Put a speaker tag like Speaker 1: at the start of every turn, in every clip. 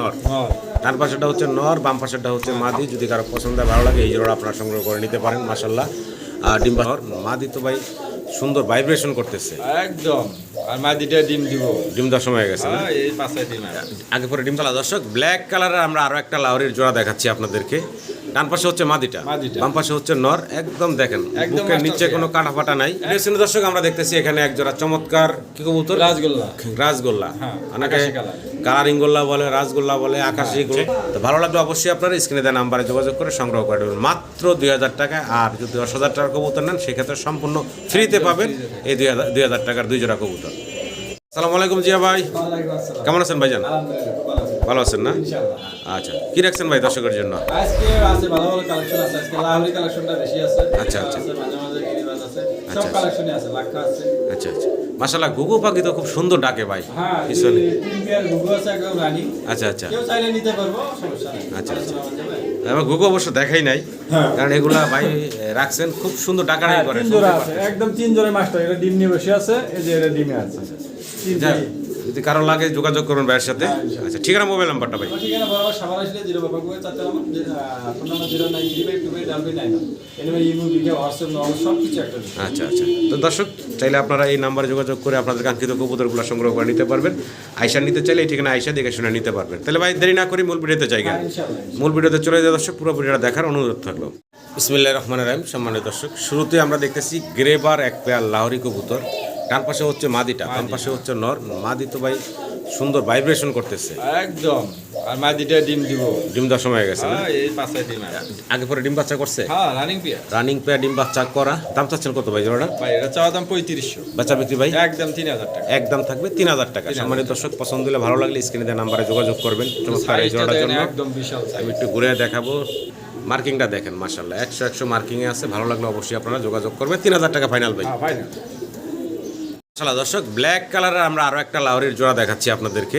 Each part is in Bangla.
Speaker 1: নর। ডান পাশেরটা হচ্ছে নর বাম পাশেরটা হচ্ছে মাদি। যদি কারও পছন্দ ভালো লাগে এই জোড়া আপনারা সংগ্রহ করে নিতে পারেন মাসাল্লাহ আর ডিম নর মাদি তো ভাই সুন্দর ভাইব্রেশন করতেছে।
Speaker 2: একদম। আর মাদিটা ডিম দিব।
Speaker 1: ডিম দেওয়ার সময় হয়ে গেছে না?
Speaker 2: হ্যাঁ, এই পাশে ডিম
Speaker 1: আগে পরে ডিম চালা। দর্শক ব্ল্যাক কালারের আমরা আরও একটা লাউরির জোড়া দেখাচ্ছি আপনাদেরকে। ডান পাশে হচ্ছে মাদিটা। বাম পাশে হচ্ছে নর। একদম দেখেন বুকের নিচে। কোনো কাটা ফাটা নাই দেখছেন দর্শক আমরা দেখতেছি এখানে এক জোড়া চমৎকার কি কবুতর?
Speaker 2: রাজগোল্লা
Speaker 1: রাজগোল্লা
Speaker 2: হ্যাঁ,
Speaker 1: অনেকে
Speaker 2: কালারিং।
Speaker 1: গোল্লা বলে রাজগোল্লা বলে আকাশি গোল্লা তো ভালো লাগলে অবশ্যই আপনারা স্ক্রিনে দেওয়া নাম্বারে যোগাযোগ করে সংগ্রহ করে নেবেন। মাত্র দুই হাজার টাকা আর যদি দশ হাজার টাকার কবুতর নেন সেক্ষেত্রে সম্পূর্ণ ফ্রিতে পাবেন এই দুই হাজার দুই হাজার টাকার দুই জোড়া কবুতর। সালাম আলাইকুম জিয়া ভাই। কেমন আছেন ভাইজান? ভালো আছেন না? আচ্ছা কি রাখছেন ভাই দর্শকের জন্য?
Speaker 3: আজকে আছে ভালো ভালো কালেকশন আছে। আজকে লাহোরি কালেকশনটা বেশি আছে।
Speaker 1: আচ্ছা, আচ্ছা।
Speaker 3: মাঝে মাঝে গিরিবাজ আছে।
Speaker 1: আচ্ছা,
Speaker 3: সব
Speaker 1: আচ্ছা।
Speaker 3: কালেকশনই আছে লাক্ষা আছে।
Speaker 1: আচ্ছা আচ্ছা। ঘুঘু পাখি তো খুব সুন্দর ডাকে ভাই।
Speaker 3: হ্যাঁ
Speaker 1: পিছনে।
Speaker 3: ঘুঘু আছে একদম রানি।
Speaker 1: আচ্ছা আচ্ছা।
Speaker 3: কেউ চাইলে নিতে পারব সমস্যা নেই।
Speaker 1: আচ্ছা, আচ্ছা। আমার ঘুঘু অবশ্য দেখাই নাই
Speaker 3: হ্যাঁ।
Speaker 1: কারণ এগুলা ভাই রাখছেন খুব সুন্দর ডাকাডাকি
Speaker 3: হ্যাঁ,
Speaker 1: করে
Speaker 3: একদম তিন মাস্টার এটা ডিম নিয়ে বসে আছে এই যে এটা ডিমে আছে।
Speaker 1: যদি কারও লাগে যোগাযোগ করুন ভাইয়ের সাথে।
Speaker 3: হ্যাঁ।
Speaker 1: আচ্ছা ঠিকানা মোবাইল নাম্বারটা ভাই।
Speaker 3: ঠিকানা বরাবর আসলে জিরো বাবা গুয়ে আমার phone number zero nine five two double nine anyway imo video WhatsApp নম্বর সব কিছু একটা
Speaker 1: আচ্ছা আচ্ছা। তো দর্শক চাইলে আপনারা এই নাম্বারে যোগাযোগ করে আপনাদের কাঙ্ক্ষিত কবুতরগুলো সংগ্রহ করে নিতে পারবেন। আইসা নিতে চাইলে এই ঠিকানা আইসা দেখে শুনে নিতে পারবেন। তাহলে ভাই দেরি না করি মূল ভিডিওতে জায়গা
Speaker 3: হ্যাঁ,
Speaker 1: মূল ভিডিওতে চলে যায় দর্শক পুরো ভিডিওটা দেখার অনুরোধ থাকল। বিসমিল্লাহ রহমান রাহিম সম্মানিত দর্শক শুরুতে আমরা দেখতেছি গ্রেবার এক পেয়ার লাহরি কবুতর। ডান পাশে হচ্ছে মাদিটা বাম পাশে হচ্ছে নর। মাদি তো ভাই সুন্দর ভাইব্রেশন করতেছে।
Speaker 2: একদম। আর মাদিটা ডিম দিব।
Speaker 1: ডিম দেওয়ার সময় হয়ে গেছে না?
Speaker 2: হ্যাঁ, এই পাঁচটা ডিম আছে।
Speaker 1: আগে পরে ডিম বাচ্চা করছে?
Speaker 2: হ্যাঁ রানিং পিয়া
Speaker 1: রানিং পেয়ার ডিম বাচ্চা করা। দাম চাচ্ছেন কত ভাই জোড়াটা?
Speaker 2: ভাই এটা চাওয়া দাম পঁয়ত্রিশশো।
Speaker 1: বাচ্চা বিক্রি ভাই?
Speaker 2: একদম তিন হাজার টাকা।
Speaker 1: একদম থাকবে তিন হাজার টাকা। সম্মানিত দর্শক পছন্দ হলে ভালো লাগলে স্ক্রিনে দেওয়া নাম্বারে যোগাযোগ করবেন। চমৎকার এই জোড়াটার জন্য।
Speaker 2: একদম বিশাল
Speaker 1: আমি একটু ঘুরে দেখাবো। মার্কিংটা দেখেন মার্শাল্লাহ একশো একশো মার্কিংয়ে আছে। ভালো লাগলে অবশ্যই আপনারা যোগাযোগ করবেন। তিন হাজার টাকা ফাইনাল ভাই।
Speaker 2: হ্যাঁ
Speaker 1: মাশাআল্লাহ দর্শক ব্ল্যাক কালারের আমরা আরও একটা লাউরির জোড়া দেখাচ্ছি আপনাদেরকে।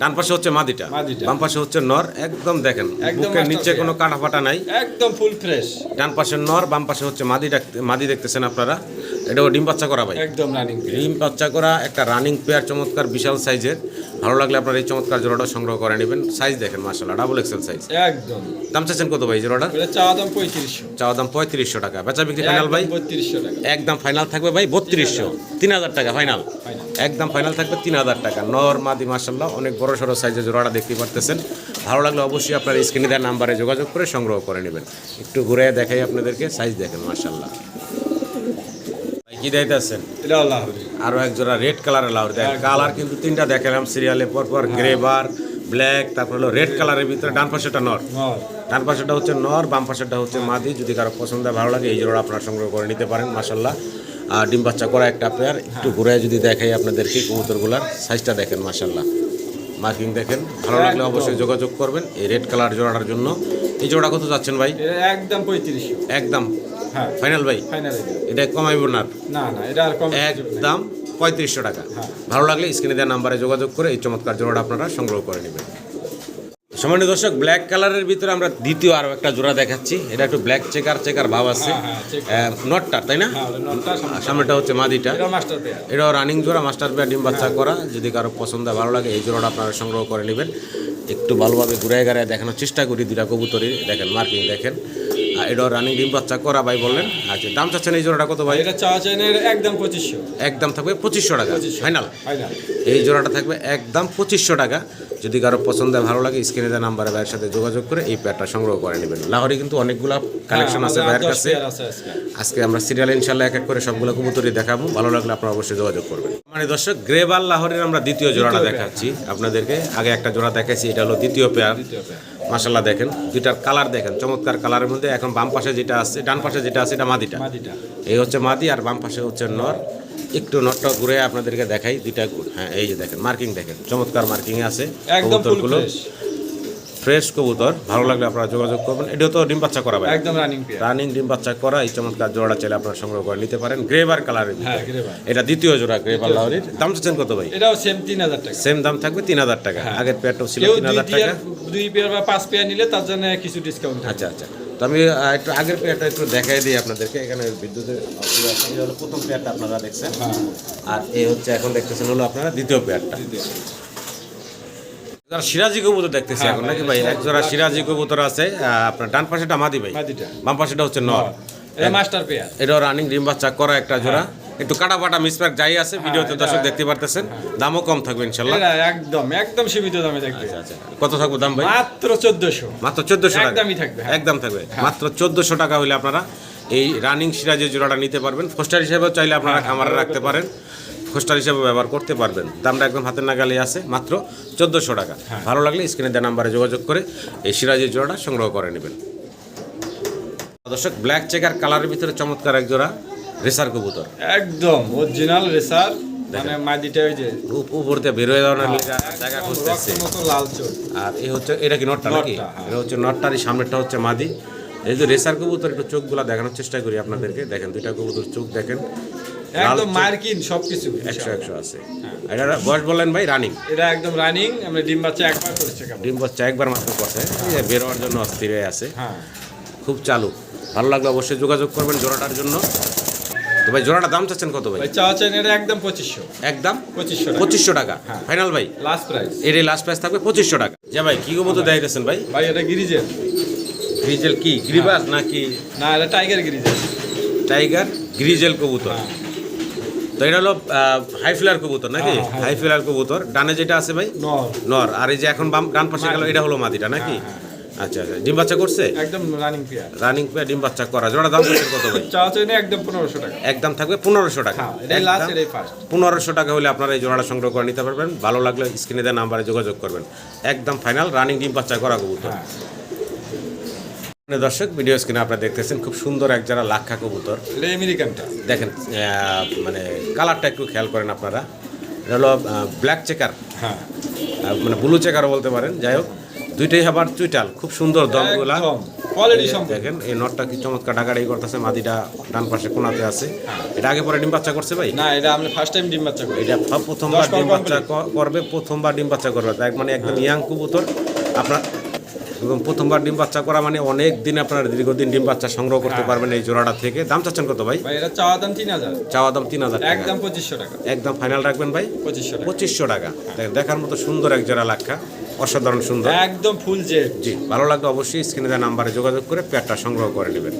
Speaker 1: ডান পাশে হচ্ছে মাদিটা। বাম পাশে হচ্ছে নর। একদম দেখেন বুকের নিচে কোনো কাটা ফাটা নাই।
Speaker 2: একদম ফুল ফ্রেশ
Speaker 1: ডান পাশে নর বাম পাশে হচ্ছে মাদি মাদি দেখতেছেন আপনারা। এটাও ডিম বাচ্চা করা ভাই।
Speaker 2: একদম রানিং
Speaker 1: ডিম বাচ্চা করা একটা রানিং পেয়ার চমৎকার বিশাল সাইজের ভালো লাগলে আপনারা এই চমৎকার জোড়াটা সংগ্রহ করে নেবেন। সাইজ দেখেন মাশাআল্লাহ ডাবল এক্সেল সাইজ
Speaker 2: একদম।
Speaker 1: দাম চাচ্ছেন কত ভাই জোড়াটা?
Speaker 2: চাওয়া দাম পঁয়ত্রিশশো।
Speaker 1: চাওয়া দাম পঁয়ত্রিশশো টাকা। বেচা বিক্রি ফাইনাল ভাই?
Speaker 2: বত্রিশশো টাকা।
Speaker 1: একদম ফাইনাল থাকবে ভাই বত্রিশশো। তিন হাজার টাকা। ফাইনাল একদম ফাইনাল থাকবে তিন হাজার টাকা। নর মাদি মাসাল্লাহ অনেক বড় সড়ো সাইজের জোড়াটা দেখতে পারতেছেন। ভালো লাগলে অবশ্যই আপনার স্ক্রিনে দেওয়ার নাম্বারে যোগাযোগ করে সংগ্রহ করে নেবেন। একটু ঘুরে দেখাই আপনাদেরকে সাইজ দেখেন মাসাল্লাহ কি দিতেছেন আরও এক জোড়া রেড কালারের লাউর। দেখ কালার কিন্তু তিনটা দেখালাম সিরিয়ালে পরপর গ্রেবার ব্ল্যাক তারপর হলো রেড কালারের ভিতরে ডান পাশেটা নর।
Speaker 2: নর।
Speaker 1: ডান পাশেটা হচ্ছে নর বাম পাশেটা হচ্ছে মাদি। যদি কারও পছন্দ ভালো লাগে এই জোড়া আপনারা সংগ্রহ করে নিতে পারেন মাসাল্লাহ আর ডিম বাচ্চা করা একটা পেয়ার একটু ঘুরে যদি দেখাই আপনাদেরকে কবুতরগুলার সাইজটা দেখেন মাসাল্লাহ মার্কিং দেখেন ভালো লাগলে অবশ্যই যোগাযোগ করবেন এই রেড কালার জোড়াটার জন্য। এই জোড়া কত যাচ্ছেন ভাই?
Speaker 2: একদম পঁয়ত্রিশশো।
Speaker 1: একদম
Speaker 2: হ্যাঁ।
Speaker 1: ফাইনাল ভাই?
Speaker 2: ফাইনাল
Speaker 1: এটা কমাইব না
Speaker 2: না না এটা আর কম
Speaker 1: একদম পঁয়ত্রিশশো টাকা।
Speaker 2: হ্যাঁ।
Speaker 1: ভালো লাগলে স্ক্রিনে দেওয়া নাম্বারে যোগাযোগ করে এই চমৎকার জোড়াটা আপনারা সংগ্রহ করে নেবেন। সামান্য দর্শক ব্ল্যাক কালারের ভিতরে আমরা দ্বিতীয় আরও একটা জোড়া দেখাচ্ছি। এটা একটু ব্ল্যাক চেকার চেকার ভাব আছে।
Speaker 2: হ্যাঁ, হ্যাঁ,
Speaker 1: নটটা তাই না?
Speaker 2: হ্যাঁ, সামনে।
Speaker 1: আর সামনেটা হচ্ছে মাদিটা।
Speaker 2: এটা
Speaker 1: এটাও রানিং জোড়া মাস্টার পেয়ার ডিম বাচ্চা করা। যদি কারও পছন্দ হয় ভালো লাগে এই জোড়াটা আপনারা সংগ্রহ করে নেবেন। একটু ভালোভাবে ঘুরে গাড়ে দেখানোর চেষ্টা করি দুটা কবুতরই দেখেন মার্কিং দেখেন। এটাও রানিং ডিম বাচ্চা করা ভাই বললেন। আচ্ছা দাম চাচ্ছেন এই জোড়াটা কত ভাই?
Speaker 2: এটা চাই একদম পঁচিশশো।
Speaker 1: একদম থাকবে পঁচিশশো টাকা। ফাইনাল এই জোড়াটা থাকবে একদম পঁচিশশো টাকা। যদি কারও পছন্দ ভালো লাগে স্ক্রিনে দেওয়া নাম্বারে ভাইয়ের সাথে যোগাযোগ করে এই প্যাডটা সংগ্রহ করে নেবেন। লাহোরে কিন্তু অনেকগুলো কালেকশন আছে ভাইয়ের কাছে।
Speaker 2: আছে আজকে।
Speaker 1: আজকে আমরা সিরিয়াল ইনশাল্লাহ এক এক করে সবগুলো কবুতরই দেখাবো। ভালো লাগলে আপনারা অবশ্যই যোগাযোগ করবেন। মানে দর্শক গ্রেবাল লাহোরের আমরা দ্বিতীয় জোড়াটা দেখাচ্ছি। আপনাদেরকে আগে একটা জোড়া দেখাচ্ছি এটা হলো দ্বিতীয় পেয়ার মাসাল্লাহ দেখেন দুইটার কালার দেখেন চমৎকার কালারের মধ্যে। এখন বাম পাশে যেটা আছে ডান পাশে যেটা আছে এটা মাদিটা। এই হচ্ছে মাদি আর বাম পাশে হচ্ছে নর। একটু নটটা ঘুরে আপনাদেরকে দেখাই দুইটা হ্যাঁ এই যে দেখেন মার্কিং দেখেন চমৎকার মার্কিং আছে
Speaker 2: একদম ফ্রেশ
Speaker 1: কবুতর ভালো লাগলে আপনারা যোগাযোগ করবেন। এটাও তো ডিম বাচ্চা করা ভাই
Speaker 2: একদম রানিং পেয়ার
Speaker 1: রানিং ডিম বাচ্চা করা এই চমৎকার জোড়া চাইলে আপনারা সংগ্রহ করে নিতে পারেন। গ্রেবার কালারের
Speaker 2: হ্যাঁ গ্রেভার
Speaker 1: এটা দ্বিতীয় জোড়া গ্রেবার লাহরির দাম চাচ্ছেন কত ভাই?
Speaker 2: এটাও সেম তিন হাজার টাকা।
Speaker 1: সেম দাম থাকবে তিন হাজার টাকা। আগের পেয়ারটাও ছিল তিন হাজার টাকা।
Speaker 2: দুই পেয়ার বা পাঁচ পেয়ার নিলে তার জন্য কিছু ডিসকাউন্ট
Speaker 1: আচ্ছা আচ্ছা। তো আমি একটু আগের পেয়ারটা একটু দেখাই দিই আপনাদেরকে। এখানে বিদ্যুতের প্রথম পেয়ারটা আপনারা দেখছেন। আর এই হচ্ছে এখন দেখতেছেন হলো আপনারা দ্বিতীয় পেয়ারটা যারা সিরাজি কবুতর দেখতেছি
Speaker 3: হ্যাঁ
Speaker 1: এখন নাকি ভাই এক জোড়া সিরাজি কবুতর। আছে আপনার ডান পাশেটা মাদি ভাই। বাম পাশেটা হচ্ছে নর।
Speaker 3: এটা মাস্টার পেয়ার
Speaker 1: এটা রানিং ডিম বাচ্চা করা একটা জোড়া। একটু কাটা ফাটা মিসপ্যাক যাই আছে ভিডিওতে
Speaker 3: হ্যাঁ,
Speaker 1: দর্শক দেখতে পারতেছেন। দামও কম থাকবে ইনশাল্লাহ।
Speaker 3: একদম একদম সীমিত দামে থাকবে।
Speaker 1: আচ্ছা কত থাকবে দাম ভাই?
Speaker 3: মাত্র চোদ্দশো।
Speaker 1: মাত্র চোদ্দশো টাকা।
Speaker 3: একদমই থাকবে, হ্যাঁ।
Speaker 1: একদম থাকবে। মাত্র চোদ্দশো টাকা হলে আপনারা এই রানিং সিরাজের জোড়াটা নিতে পারবেন। ফোস্টার হিসেবেও চাইলে আপনারা
Speaker 3: হ্যাঁ,
Speaker 1: খামারে রাখতে পারেন। ফোস্টার হিসেবে ব্যবহার করতে পারবেন। দামটা একদম হাতের নাগালে আছে মাত্র চোদ্দশো টাকা।
Speaker 3: হ্যাঁ।
Speaker 1: ভালো লাগলে স্ক্রিনে দেওয়া নাম্বারে যোগাযোগ করে এই সিরাজের জোড়াটা সংগ্রহ করে নেবেন। দর্শক ব্ল্যাক চেকার কালারের ভিতরে চমৎকার এক জোড়া রেসার কবুতর।
Speaker 3: একদম অরিজিনাল রেসার। মানে মাদিটা ওই যে
Speaker 1: উপ- উপর দিয়ে বেরোয় যাওয়ার জায়গা খুঁজতেছে।
Speaker 3: লাল চোখ।
Speaker 1: আর এই হচ্ছে এটা কি নটটা নাকি?
Speaker 3: হ্যাঁ।
Speaker 1: এটা হচ্ছে নটটার এই সামনেরটা হচ্ছে মাদি। এই যে রেসার কবুতর একটু চোখগুলো দেখানোর চেষ্টা করি আপনাদেরকে। দেখেন দুইটা কবুতর চোখ দেখেন।
Speaker 3: একদম মার্কিন সবকিছু
Speaker 1: একশো একশো আছে। এটা বয়স বললেন ভাই রানিং?
Speaker 3: এটা একদম রানিং আমরা ডিম বাচ্চা একবার করেছে
Speaker 1: ডিম বাচ্চা একবার মাত্র করছে। বেরোয়ার জন্য অস্থির হয়ে আছে।
Speaker 3: হ্যাঁ।
Speaker 1: খুব চালু। ভালো লাগলে অবশ্যই যোগাযোগ করবেন জোড়াটার জন্য। তো ভাই জোড়াটার দাম চাচ্ছেন কত ভাই?
Speaker 3: চাওয়া এটা একদম পঁচিশশো।
Speaker 1: একদম?
Speaker 3: পঁচিশশো
Speaker 1: পঁচিশশো টাকা।
Speaker 3: হ্যাঁ।
Speaker 1: ফাইনাল ভাই?
Speaker 3: লাস্ট প্রাইস
Speaker 1: এর এই লাস্ট প্রাইস থাকবে পঁচিশশো টাকা। যে ভাই কি কবুতর দেখাইতেছেন ভাই?
Speaker 3: ভাই এটা গিরিজেল
Speaker 1: গ্রিজেল কি? গ্রিবাস নাকি?
Speaker 3: না এটা টাইগার গ্রিজেল
Speaker 1: টাইগার গ্রিজেল কবুতর। তো এটা হলো হাই ফ্লার কবুতর নাকি?
Speaker 3: হ্যাঁ, হ্যাঁ,
Speaker 1: হাই ফ্লার কবুতর। ডানে যেটা আছে ভাই?
Speaker 3: নর।
Speaker 1: আর এই যে এখন বাম ডান পাশে গেল এটা হলো মাদিটা নাকি? আচ্ছা আচ্ছা। ডিম বাচ্চা করছে?
Speaker 3: একদম রানিং পেয়ার
Speaker 1: রানিং পে ডিম বাচ্চা করা। জোড়া দাম করছে কত ভাই?
Speaker 3: চাওয়া চাইনে একদম পনেরোশো টাকা।
Speaker 1: একদম থাকবে পনেরোশো টাকা।
Speaker 3: হ্যাঁ এটাই লাস্ট এটাই ফার্স্ট
Speaker 1: পনেরোশো টাকা হলে আপনারা এই জোড়াটা সংগ্রহ করে নিতে পারবেন। ভালো লাগলে স্ক্রিনে দেওয়া নাম্বারে যোগাযোগ করবেন। একদম ফাইনাল রানিং ডিম বাচ্চা করা কবুতর।
Speaker 3: হ্যাঁ।
Speaker 1: দর্শক ভিডিও স্ক্রিনে আপনারা দেখতেছেন খুব সুন্দর এক যারা লাক্ষা কবুতর।
Speaker 3: আমেরিকানটা
Speaker 1: দেখেন মানে কালারটা একটু খেয়াল করেন আপনারা। এটা হলো ব্ল্যাক চেকার
Speaker 3: হ্যাঁ।
Speaker 1: মানে ব্লু চেকারও বলতে পারেন যাই হোক। দুইটাই আবার চুইটাল খুব সুন্দর দমগুলা দেখেন এই নটটা কি চমৎকার ডাকাডাই করতেছে মাদিটা ডান পাশে কোনাতে আছে। এটা আগে পরে ডিম বাচ্চা করছে ভাই?
Speaker 3: না এটা আমরা ফার্স্ট টাইম ডিম বাচ্চা করি।
Speaker 1: এটা প্রথমবার ডিম বাচ্চা করবে প্রথমবার ডিম বাচ্চা করবে। তাই মানে একদম ইয়াং কবুতর। আপনার এবং প্রথমবার ডিম বাচ্চা করা মানে অনেক দিন আপনার দীর্ঘদিন ডিম বাচ্চা সংগ্রহ করতে পারবেন এই জোড়াটা থেকে। দাম চাচ্ছেন কত ভাই?
Speaker 3: এটা চাওয়া দাম তিন হাজার।
Speaker 1: চাওয়া দাম তিন হাজার
Speaker 3: একদম পঁচিশশো টাকা।
Speaker 1: একদম ফাইনাল রাখবেন ভাই?
Speaker 3: পঁচিশশো টাকা।
Speaker 1: পঁচিশশো টাকা। দেখেন, দেখার মতো সুন্দর এক জোড়া লাক্ষা। অসাধারণ সুন্দর।
Speaker 3: একদম ফুল যে
Speaker 1: জি ভালো লাগলে অবশ্যই স্ক্রিনে দেওয়া নাম্বারে যোগাযোগ করে প্যাটটা সংগ্রহ করে নেবেন।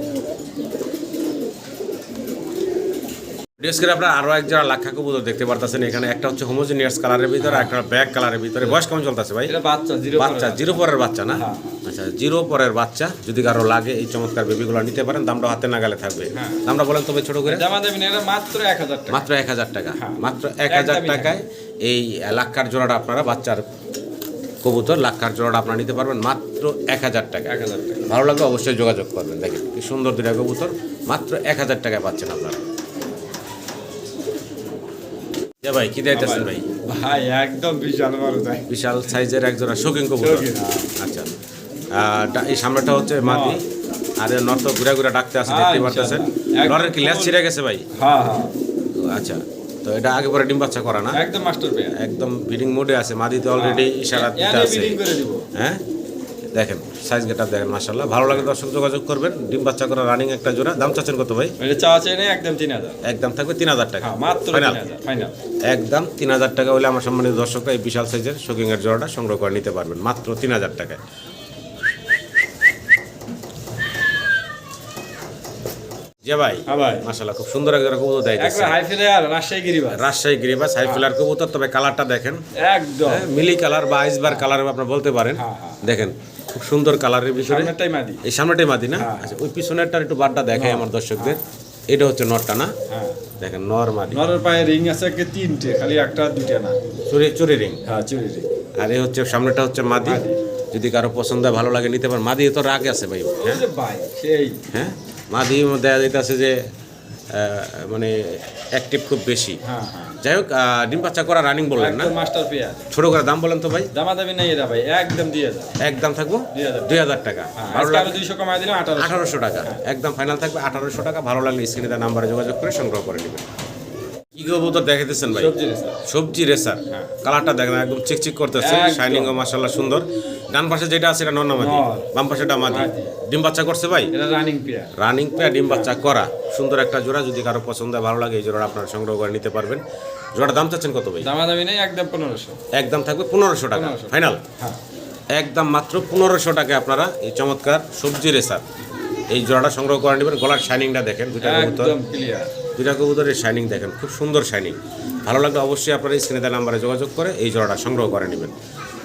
Speaker 1: ভিডিও স্ক্রিনে আপনারা আরও এক জোড়া লাক্ষা কবুতর দেখতে পারতেছেন এখানে একটা হচ্ছে হোমোজিনিয়াস কালারের ভিতরে একটা ব্যাক কালারের ভিতরে। বয়স কেমন চলতেছে ভাই?
Speaker 3: বাচ্চা
Speaker 1: বাচ্চা জিরো পরের বাচ্চা না?
Speaker 3: হ্যাঁ।
Speaker 1: আচ্ছা জিরো পরের বাচ্চা যদি কারও লাগে এই চমৎকার বেবিগুলো নিতে পারেন দামটা হাতে নাগালে থাকবে।
Speaker 3: হ্যাঁ।
Speaker 1: দামটা বলেন তবে ছোট করে।
Speaker 3: মাত্র এক হাজার টাকা।
Speaker 1: মাত্র এক হাজার টাকা।
Speaker 3: হ্যাঁ।
Speaker 1: মাত্র এক হাজার টাকায় এই লাক্ষার জোড়াটা আপনারা বাচ্চার কবুতর লাক্ষার জোড়াটা আপনারা নিতে পারবেন মাত্র এক হাজার টাকা।
Speaker 3: এক হাজার টাকা।
Speaker 1: ভালো লাগলে অবশ্যই যোগাযোগ করবেন। দেখেন কি সুন্দর দুটা কবুতর মাত্র এক হাজার টাকায় পাচ্ছেন আপনারা। ভাই কি দিতেছেন ভাই?
Speaker 3: ভাই একদম বিশাল বড় তাই
Speaker 1: বিশাল সাইজের এক জোড়া শৌখিন কবুতর।
Speaker 3: হ্যাঁ।
Speaker 1: আচ্ছা। এই সামনেটা হচ্ছে মাদি আর নর্থ ঘুরে ঘুরে ডাকতে আছে
Speaker 3: হ্যাঁ,
Speaker 1: দেখতে পারতেছেন
Speaker 3: ইনশাআল্লাহ।
Speaker 1: কি লেজ ছিঁড়ে গেছে ভাই?
Speaker 3: হ্যাঁ হ্যাঁ।
Speaker 1: আচ্ছা। তো এটা আগে পরে ডিম বাচ্চা করা না?
Speaker 3: একদম মাস্টার
Speaker 1: একদম বিডিং মোডে আছে। মাদিতে অলরেডি ইশারা দিতে আছে। হ্যাঁ? দেখেন। সাইজ গেটা দেখেন মাশাল্লাহ ভালো লাগে দর্শক যোগাযোগ করবেন। ডিম বাচ্চা করা রানিং একটা জোড়া। দাম চাচ্ছেন কত ভাই?
Speaker 3: একদম তিন হাজার।
Speaker 1: একদম থাকবে তিন হাজার টাকা।
Speaker 3: হ্যাঁ মাত্র
Speaker 1: ফাইনাল একদম তিন হাজার টাকা হলে আমার সম্মানিত দর্শকরা এই বিশাল সাইজের শোকিংয়ের জোড়াটা সংগ্রহ করে নিতে পারবেন। মাত্র তিন হাজার টাকায়। যে ভাই।
Speaker 3: ভাই।
Speaker 1: মাশাল্লাহ খুব সুন্দর এক জোড়া কবুতর দেয়
Speaker 3: একবার হাই ফেলে রাজশাহী গিরিবাস
Speaker 1: রাজশাহী গ্রিবাস হাই ফিলার কবুতর। তবে কালারটা দেখেন।
Speaker 3: একদম।
Speaker 1: মিলি কালার বা আইসবার কালার আপনার বলতে পারেন।
Speaker 3: হ্যাঁ।
Speaker 1: দেখেন। খুব সুন্দর কালারের ভিতরে এই সামনেটাই মাদি না?
Speaker 3: হ্যাঁ।
Speaker 1: আচ্ছা ওই পিছনেরটার একটু বারটা দেখায় আমার দর্শকদের। এটা হচ্ছে নরটা না?
Speaker 3: হ্যাঁ।
Speaker 1: দেখেন নর মাদি।
Speaker 3: নরের পায়ে রিং আছে তিনটে খালি একটা দুইটা না।
Speaker 1: চুরি চুরি রিং।
Speaker 3: হ্যাঁ চুরি রিং।
Speaker 1: আর এই হচ্ছে সামনেটা হচ্ছে মাদি। যদি কারও পছন্দ হয়, ভালো লাগে নিতে পারেন। মাদি তো রাগ আছে ভাই।
Speaker 3: ভাই সেই।
Speaker 1: হ্যাঁ? মাদি দেখা যাইতেছে যে মানে অ্যাক্টিভ খুব বেশি।
Speaker 3: হ্যাঁ হ্যাঁ।
Speaker 1: যাই হোক আহ, ডিম বাচ্চা করা রানিং বললেন না?
Speaker 3: মাস্টার পেয়ে
Speaker 1: ছোট করে দাম বলেন তো ভাই।
Speaker 3: দামা দামি নেই এরা ভাই একদম দিয়ে হাজার।
Speaker 1: একদম থাকব?
Speaker 3: দুই হাজার।
Speaker 1: দুই টাকা।
Speaker 3: হ্যাঁ
Speaker 1: ভালো লাগবে
Speaker 3: দুইশো কমাই দিলে আঠারোশো।
Speaker 1: আঠারোশো টাকা। একদম ফাইনাল থাকবে আঠারোশো টাকা। ভালো লাগলে স্ক্রিনে তার নাম্বারে যোগাযোগ করে সংগ্রহ করে নেবেন। কি কবুতর দেখাইতেছেন ভাই?
Speaker 3: সবজি
Speaker 1: রেসার। কালারটা দেখেন একদম চিকচিক করতেছে।
Speaker 3: একদম।
Speaker 1: শাইনিং ও মাশাআল্লাহ সুন্দর। ডান পাশে যেটা আছে এটা বাম পাশেটা মাদি
Speaker 3: মাদি।
Speaker 1: ডিম বাচ্চা করছে ভাই?
Speaker 3: রানিং পেয়ার
Speaker 1: রানিং পেয়ার ডিম বাচ্চা করা। সুন্দর একটা জোড়া। যদি কারও পছন্দ হয় ভালো লাগে এই জোড়া আপনারা সংগ্রহ করে নিতে পারবেন। জোড়াটা দাম চাচ্ছেন কত ভাই?
Speaker 3: দামাদামি নেই একদম পনেরোশো।
Speaker 1: একদম থাকবে পনেরোশো টাকা।
Speaker 3: 1500
Speaker 1: ফাইনাল
Speaker 3: হ্যাঁ।
Speaker 1: একদম মাত্র পনেরোশো টাকায় আপনারা এই চমৎকার সবজি রেসার। এই জোড়াটা সংগ্রহ করে নেবেন গলার শাইনিংটা দেখেন দুইটা কবুতর। দুইটা কবুতরের শাইনিং দেখেন খুব সুন্দর শাইনিং ভালো লাগলে অবশ্যই আপনারা স্ক্রিনে দেওয়া নাম্বারে যোগাযোগ করে এই জোড়াটা সংগ্রহ করে নেবেন।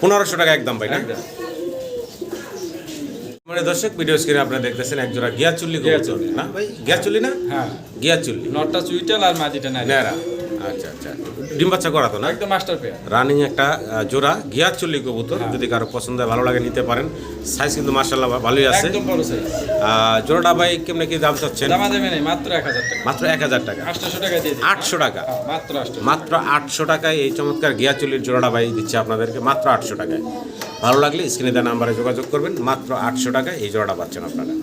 Speaker 1: পনেরোশো টাকা একদম ভাই না? মানে দর্শক ভিডিও স্ক্রিনে আপনারা দেখতেছেন এক জোড়া গিয়া চুল্লি কবুতর না? ভাই। গিয়া চুল্লি না?
Speaker 3: হ্যাঁ।
Speaker 1: গিয়া চুল্লি
Speaker 3: নটটা চুইটাল আর মাটিটা
Speaker 1: নেরা আচ্ছা আচ্ছা। ডিম বাচ্চা করা তো না?
Speaker 3: একদম মাস্টার পেয়ার
Speaker 1: রানিং একটা জোড়া গিয়া চুল্লি কবুতর। যদি কারও পছন্দ হয় ভালো লাগে নিতে পারেন। সাইজ কিন্তু মার্শাল্লাহ ভালোই আছে।
Speaker 3: একদম বড় সাইজ
Speaker 1: জোড়াটা ভাই কেমনে কি দাম চাচ্ছেন?
Speaker 3: দামাদামি নেই মাত্র টাকা।
Speaker 1: মাত্র এক হাজার টাকা।
Speaker 3: দিয়ে হ্যাঁ, মাত্র আটশো
Speaker 1: টাকায় এই চমৎকার গিয়া চুল্লির জোড়াটা ভাই দিচ্ছে আপনাদেরকে মাত্র আটশো টাকায়। ভালো লাগলে স্ক্রিনে দেওয়া নাম্বারে যোগাযোগ করবেন মাত্র আটশো টাকায় এই জোড়াটা পাচ্ছেন আপনারা।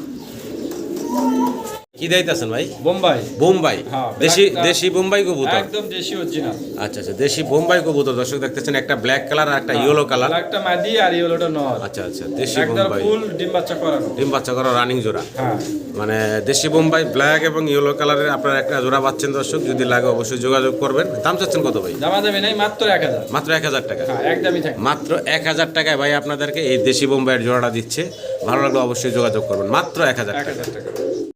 Speaker 1: কি দিতেছেন ভাই?
Speaker 3: বোম্বাই।
Speaker 1: বোম্বাই।
Speaker 3: হ্যাঁ,
Speaker 1: দেশি দেশি বোম্বাই কবুতর?
Speaker 3: একদম দেশি অরিজিনাল
Speaker 1: আচ্ছা আচ্ছা দেশি বোম্বাই কবুতর দর্শক দেখতেছেন একটা ব্ল্যাক কালার আর একটা ইয়েলো কালার
Speaker 3: একটা মাদি আর ইয়েলোটা নর।
Speaker 1: আচ্ছা আচ্ছা দেশি বোম্বাই।
Speaker 3: ফুল ডিম বাচ্চা করানো।
Speaker 1: ডিম বাচ্চা করা রানিং জোড়া।
Speaker 3: হ্যাঁ।
Speaker 1: মানে দেশি বোম্বাই ব্ল্যাক এবং ইয়েলো কালারের আপনারা একটা জোড়া পাচ্ছেন দর্শক। যদি লাগে অবশ্যই যোগাযোগ করবেন। দাম চাচ্ছেন কত ভাই?
Speaker 3: দামাদামি নেই মাত্র এক হাজার।
Speaker 1: মাত্র এক হাজার টাকা।
Speaker 3: হ্যাঁ একদমই থাকে।
Speaker 1: মাত্র এক হাজার টাকায় ভাই আপনাদেরকে এই দেশি বোম্বাইয়ের জোড়াটা দিচ্ছে। ভালো লাগলে অবশ্যই যোগাযোগ করবেন। মাত্র এক হাজার
Speaker 3: এক
Speaker 1: টাকা।
Speaker 3: হাজার টাকা।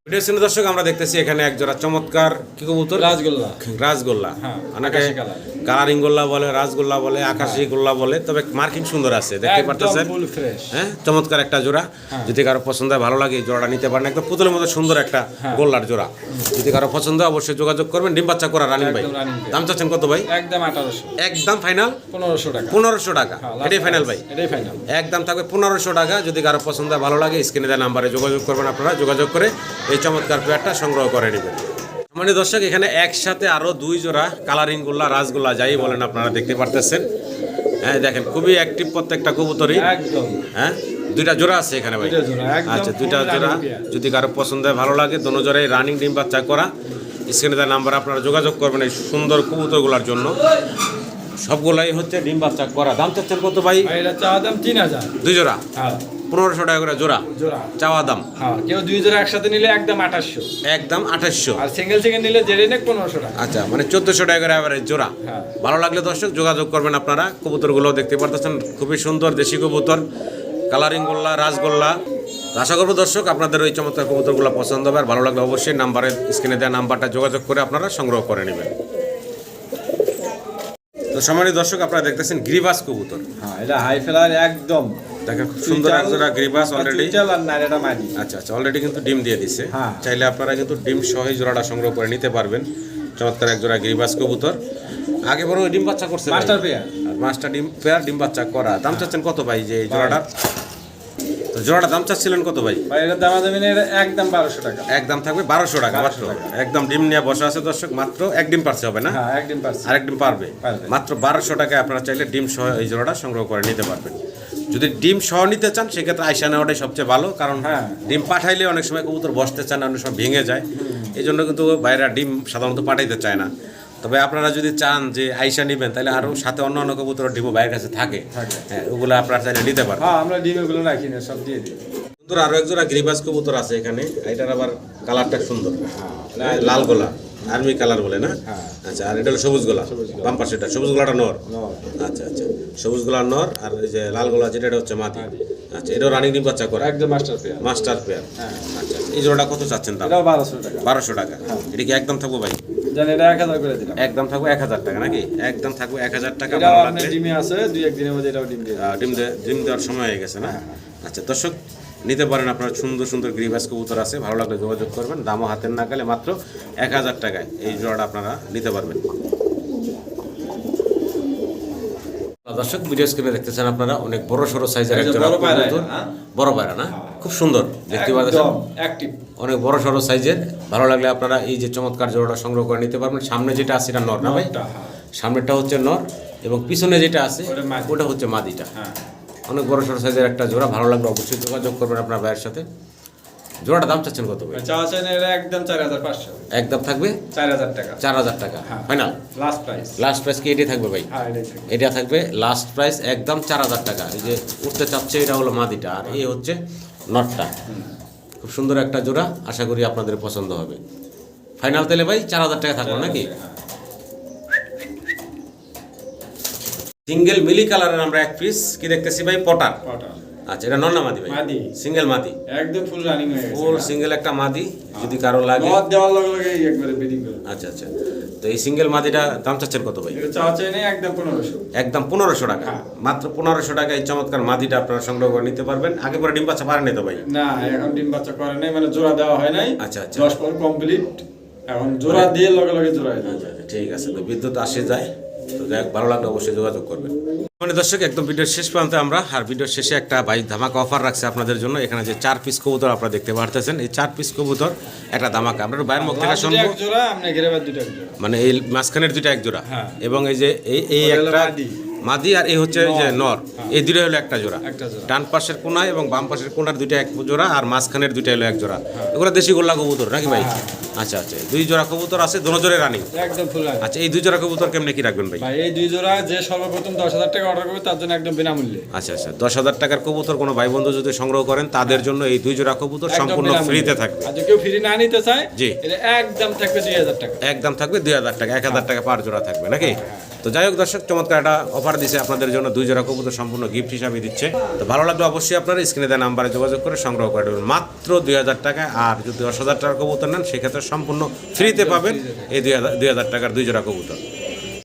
Speaker 1: ভিডিও সিনে দর্শক আমরা দেখতেছি এখানে একজোড়া চমৎকার কি কবুতর?
Speaker 3: রাজগোল্লা
Speaker 1: রাজগোল্লা
Speaker 3: হ্যাঁ,
Speaker 1: অনেকে
Speaker 3: কালার।
Speaker 1: গোল্লা বলে রাজগোল্লা বলে আকাশি গোল্লা বলে তবে মার্কিং সুন্দর আছে দেখতে পারতেছেন? হ্যাঁ চমৎকার একটা জোড়া। যদি কারও পছন্দ হয় ভালো লাগে জোড়াটা নিতে পারেন। একদম পুতুলের মতো সুন্দর একটা গোল্লার জোড়া। যদি কারও পছন্দ হয় অবশ্যই যোগাযোগ করবেন। ডিম বাচ্চা করা রানিং ভাই। দাম চাচ্ছেন কত ভাই?
Speaker 3: একদম আঠারোশো।
Speaker 1: একদম ফাইনাল?
Speaker 3: পনেরোশো টাকা।
Speaker 1: পনেরোশো টাকা।
Speaker 3: হ্যাঁ,
Speaker 1: এটাই ফাইনাল ভাই?
Speaker 3: এটাই ফাইনাল।
Speaker 1: একদম থাকবে পনেরোশো টাকা। যদি কারও পছন্দ হয় ভালো লাগে স্ক্রিনে দেওয়া নাম্বারে যোগাযোগ করবেন আপনারা। যোগাযোগ করে এই চমৎকার পেয়ারটা সংগ্রহ করে নেবেন। মানে দর্শক এখানে একসাথে আরও দুই জোড়া কালারিং গোল্লা রাসগোল্লা যাই বলেন আপনারা দেখতে পারতেছেন। হ্যাঁ দেখেন খুবই অ্যাক্টিভ প্রত্যেকটা কবুতরই।
Speaker 3: একদম।
Speaker 1: হ্যাঁ দুইটা জোড়া আছে এখানে ভাই। আচ্ছা দুইটা জোড়া যদি কারও পছন্দ হয় ভালো লাগে দোনো জোড়াই রানিং ডিম বাচ্চা করা। স্ক্রিনে দেওয়া নাম্বার আপনারা যোগাযোগ করবেন এই সুন্দর কবুতরগুলোর জন্য। সবগুলাই হচ্ছে ডিম বাচ্চা করা। দাম চাচ্ছেন কত ভাই? দুই জোড়া?
Speaker 3: হ্যাঁ।
Speaker 1: পনেরোশো টাকা করে জোড়া।
Speaker 3: জোড়া।
Speaker 1: চাওয়া দাম।
Speaker 3: হ্যাঁ কেউ দুই জোড়া একসাথে নিলে একদম আঠাশশো।
Speaker 1: একদম আঠাশশো।
Speaker 3: আর সিঙ্গেল সিঙ্গেল নিলে জেরে নেক পনেরোশো টাকা।
Speaker 1: আচ্ছা মানে চোদ্দশো টাকা করে অ্যাভারেজ জোড়া।
Speaker 3: হ্যাঁ।
Speaker 1: ভালো লাগলে দর্শক যোগাযোগ করবেন আপনারা। কবুতরগুলো দেখতে পারতেছেন। খুবই সুন্দর দেশি কবুতর। কালারিং গোল্লা রাজগোল্লা আশা করব দর্শক আপনাদের ওই চমৎকার কবুতরগুলো পছন্দ হবে। আর ভালো লাগলে অবশ্যই নাম্বারে স্ক্রিনে দেওয়া নাম্বারটা যোগাযোগ করে আপনারা সংগ্রহ করে নেবেন। তো সম্মানিত দর্শক আপনারা দেখতেছেন গ্রিবাস কবুতর।
Speaker 3: হ্যাঁ এটা হাই ফেলার একদম
Speaker 1: দেখেন খুব সুন্দর এক জোড়া গ্রিবাস অলরেডি আচ্ছা আচ্ছা অলরেডি কিন্তু ডিম দিয়ে দিছে।
Speaker 3: হ্যাঁ।
Speaker 1: চাইলে আপনারা কিন্তু ডিম সহ এই জোড়াটা সংগ্রহ করে নিতে পারবেন। চমৎকার এক জোড়া গিরিবাস কবুতর। আগে বড় ডিম বাচ্চা করছে
Speaker 3: মাস্টার পেয়ার
Speaker 1: মাস্টার ডিম পেয়ার ডিম বাচ্চা করা। দাম চাচ্ছেন কত ভাই যে এই জোড়াটা তো জোড়াটা দাম চাচ্ছিলেন কত ভাই?
Speaker 3: ভাই এটা দামা দামি একদম বারোশো টাকা।
Speaker 1: একদম থাকবে বারোশো টাকা মাত্র। একদম ডিম নিয়ে বসে আছে দর্শক মাত্র এক ডিম পারছে হবে না?
Speaker 3: হ্যাঁ একদিন পারছি।
Speaker 1: আরেক ডিম পারবে।
Speaker 3: পারবে।
Speaker 1: মাত্র বারোশো টাকায় আপনারা চাইলে ডিম সহ এই জোড়াটা সংগ্রহ করে নিতে পারবেন। যদি ডিম সহ নিতে চান সেক্ষেত্রে আইসা নেওয়াটাই সবচেয়ে ভালো। কারণ
Speaker 3: হ্যাঁ।
Speaker 1: ডিম পাঠাইলে অনেক সময় কবুতর বসতে চান না, অনেক সময় ভেঙে যায়। এই জন্য কিন্তু বাইরা ডিম সাধারণত পাঠাইতে চায় না। তবে আপনারা যদি চান যে আইসা নেবেন তাহলে আরও সাথে অন্য অন্য কবুতর ডিমও বাইরের কাছে থাকে। হ্যাঁ ওগুলো আপনারা চাইলে নিতে পারেন।
Speaker 3: হ্যাঁ আমরা ডিম ওগুলো রাখি না সব দিয়ে দিই।
Speaker 1: সুন্দর আরও একজোড়া গ্রিবাস কবুতর আছে এখানে। এটার আবার কালারটা সুন্দর। লাল গোলা আর্মি কালার বলে না?
Speaker 3: হ্যাঁ।
Speaker 1: আচ্ছা আর এটা হলো সবুজ গোলা বাম্পার সেটা সবুজ গোলাটা নর। আচ্ছা আচ্ছা। সবুজ গোলার নর আর এই যে লাল গোলা যেটা এটা হচ্ছে মাদি। আচ্ছা এটাও রানিং ডিম বাচ্চা করে।
Speaker 3: একদম মাস্টার পেয়ার
Speaker 1: মাস্টার পেয়ার
Speaker 3: হ্যাঁ।
Speaker 1: আচ্ছা এই জোড়াটা কত চাচ্ছেন দাম?
Speaker 3: এটাও বারোশো টাকা।
Speaker 1: বারোশো টাকা। এটা কি একদম থাকব ভাই?
Speaker 3: জান এটা এক হাজার করে দিলাম।
Speaker 1: একদম থাকব এক হাজার টাকা নাকি? একদম থাকব এক হাজার টাকা
Speaker 3: এটাও
Speaker 1: ভালো
Speaker 3: আপনার ডিমে আছে দুই একদিনের মধ্যে এটাও ডিম দিয়ে দেবে।
Speaker 1: ডিম দেওয়ার সময় হয়ে গেছে না? আচ্ছা দর্শক নিতে পারেন আপনার সুন্দর সুন্দর গ্রিবাস কবুতর আছে ভালো লাগলে যোগাযোগ করবেন। দামও হাতের না গেলে মাত্র এক হাজার টাকায় এই জোড়াটা আপনারা নিতে পারবেন। দর্শক ভিডিও স্ক্রিনে দেখতেছেন আপনারা অনেক বড় সড়ো সাইজের একটা
Speaker 3: বড় পায়রা
Speaker 1: কবুতর।
Speaker 3: এটা, হ্যাঁ?
Speaker 1: বড় পায়রা না? খুব সুন্দর দেখতে পাচ্ছেন? অনেক বড় সড়ো সাইজের ভালো লাগলে আপনারা এই যে চমৎকার জোড়াটা সংগ্রহ করে নিতে পারবেন। সামনে যেটা আছে এটা নর না ভাই?
Speaker 3: হ্যাঁ।
Speaker 1: সামনেরটা হচ্ছে নর এবং পিছনে যেটা আছে
Speaker 3: ওটা
Speaker 1: ওটা হচ্ছে মাদিটা।
Speaker 3: হ্যাঁ।
Speaker 1: অনেক বড় সড়ো সাইজের একটা জোড়া ভালো লাগলে অবশ্যই। যোগাযোগ করবেন আপনার ভাইয়ের সাথে। জোড়াটা দাম চাচ্ছেন কত
Speaker 3: একদম চার হাজার পাঁচশো।
Speaker 1: একদম থাকবে?
Speaker 3: চার হাজার টাকা।
Speaker 1: চার হাজার টাকা।
Speaker 3: হ্যাঁ।
Speaker 1: Final
Speaker 3: last price
Speaker 1: last price কি এটাই থাকবে ভাই?
Speaker 3: হ্যাঁ।
Speaker 1: এটা থাকবে। লাস্ট প্রাইস একদম চার হাজার টাকা। এই যে উঠতে চাচ্ছে এটা হলো মাদিটা। আর এই হচ্ছে নটটা খুব সুন্দর একটা জোড়া। আশা করি আপনাদের পছন্দ হবে। ফাইনাল তাহলে ভাই চার হাজার টাকা থাকল নাকি? সিঙ্গেল মিলি কালারের আমরা এক পিস কি দেখতেছি ভাই? পটার আচ্ছা এটা নন্না মাদি ভাই?
Speaker 3: মাদি।
Speaker 1: সিঙ্গেল মাদি।
Speaker 3: একদম ফুল রানিং হয়ে গেছে
Speaker 1: ফুল সিঙ্গেল একটা মাদি যদি কারও লাগে।
Speaker 3: মদ দেওয়ার লগে লগে একবারে বেডিং করে।
Speaker 1: আচ্ছা আচ্ছা। তো এই সিঙ্গেল মাদিটা দাম চাচ্ছেন কত ভাই?
Speaker 3: এটা নেই একদম পনেরোশো।
Speaker 1: একদম পনেরোশো টাকা।
Speaker 3: হ্যাঁ।
Speaker 1: মাত্র পনেরোশো টাকা এই চমৎকার মাদিটা আপনারা সংগ্রহ করে নিতে পারবেন। আগে পরে ডিম বাচ্চা পারেন তো ভাই?
Speaker 3: না এখন ডিম বাচ্চা করে নাই মানে জোড়া দেওয়া হয় নাই।
Speaker 1: আচ্ছা, আচ্ছা।
Speaker 3: দশ পর কমপ্লিট এখন জোড়া দিয়ে লগে লগে জোড়া হয়ে
Speaker 1: আচ্ছা, আচ্ছা, ঠিক আছে। তো বিদ্যুৎ আসে যায়। তো যাই হোক, ভালো লাগলে অবশ্যই যোগাযোগ করবেন। মানে দর্শক একদম ভিডিওর শেষ প্রান্তে আমরা আর ভিডিওর শেষে একটা ভাই ধামাকা অফার রাখছে আপনাদের জন্য। এখানে যে চার পিস কবুতর আপনারা দেখতে পারতেছেন এই চার পিস কবুতর একটা ধামাকা। আমরা বাইরের মুখ থেকে শুনব। মানে এই মাঝখানের দুইটা এক জোড়া
Speaker 3: হ্যাঁ।
Speaker 1: এবং এই যে এই একটা
Speaker 3: মাদি।
Speaker 1: আর এই হচ্ছে যে নর। এই দুটো হলো একটা জোড়া। ডান পাশের কোনায় এবং বাম পাশের কোনার দুইটা এক জোড়া আর মাঝখানের দুইটা হলো এক জোড়া।
Speaker 3: হ্যাঁ।
Speaker 1: এগুলো দেশি গোল্লা কবুতর নাকি ভাই? আচ্ছা আচ্ছা। দুই জোড়া কবুতর আছে দোনো জোরে রানিং।
Speaker 3: একদম ফুল
Speaker 1: আচ্ছা এই দুই জোড়া কবুতর কেমনে কি রাখবেন ভাই?
Speaker 3: ভাই এই দুই জোড়া যে সর্বপ্রথম দশ হাজার টাকা অর্ডার করবে তার জন্য একদম বিনামূল্যে।
Speaker 1: আচ্ছা আচ্ছা। দশ হাজার টাকার কবুতর কোনো ভাই বন্ধু যদি সংগ্রহ করেন তাদের জন্য এই দুই জোড়া কবুতর সম্পূর্ণ ফ্রিতে থাকবে।
Speaker 3: আর কেউ ফ্রি না নিতে চায়
Speaker 1: জি।
Speaker 3: একদম থাকবে দুই হাজার টাকা।
Speaker 1: একদম থাকবে দুই হাজার টাকা এক হাজার টাকা পার জোড়া থাকবে নাকি? তো যাই হোক দর্শক, চমৎকার একটা অফার দিছে আপনাদের জন্য। দুই জোড়া কবুতর সম্পূর্ণ গিফট হিসাবে দিচ্ছে। তো ভালো লাগবে অবশ্যই আপনারা স্ক্রিনে দেওয়া নাম্বারে যোগাযোগ করে সংগ্রহ করে দেবেন। মাত্র দুই হাজার টাকা আর যদি দশ হাজার টাকার কবুতর নেন, সেক্ষেত্রে সম্পূর্ণ ফ্রিতে পাবেন এই দুই হাজার টাকার দুই জোড়া কবুতর।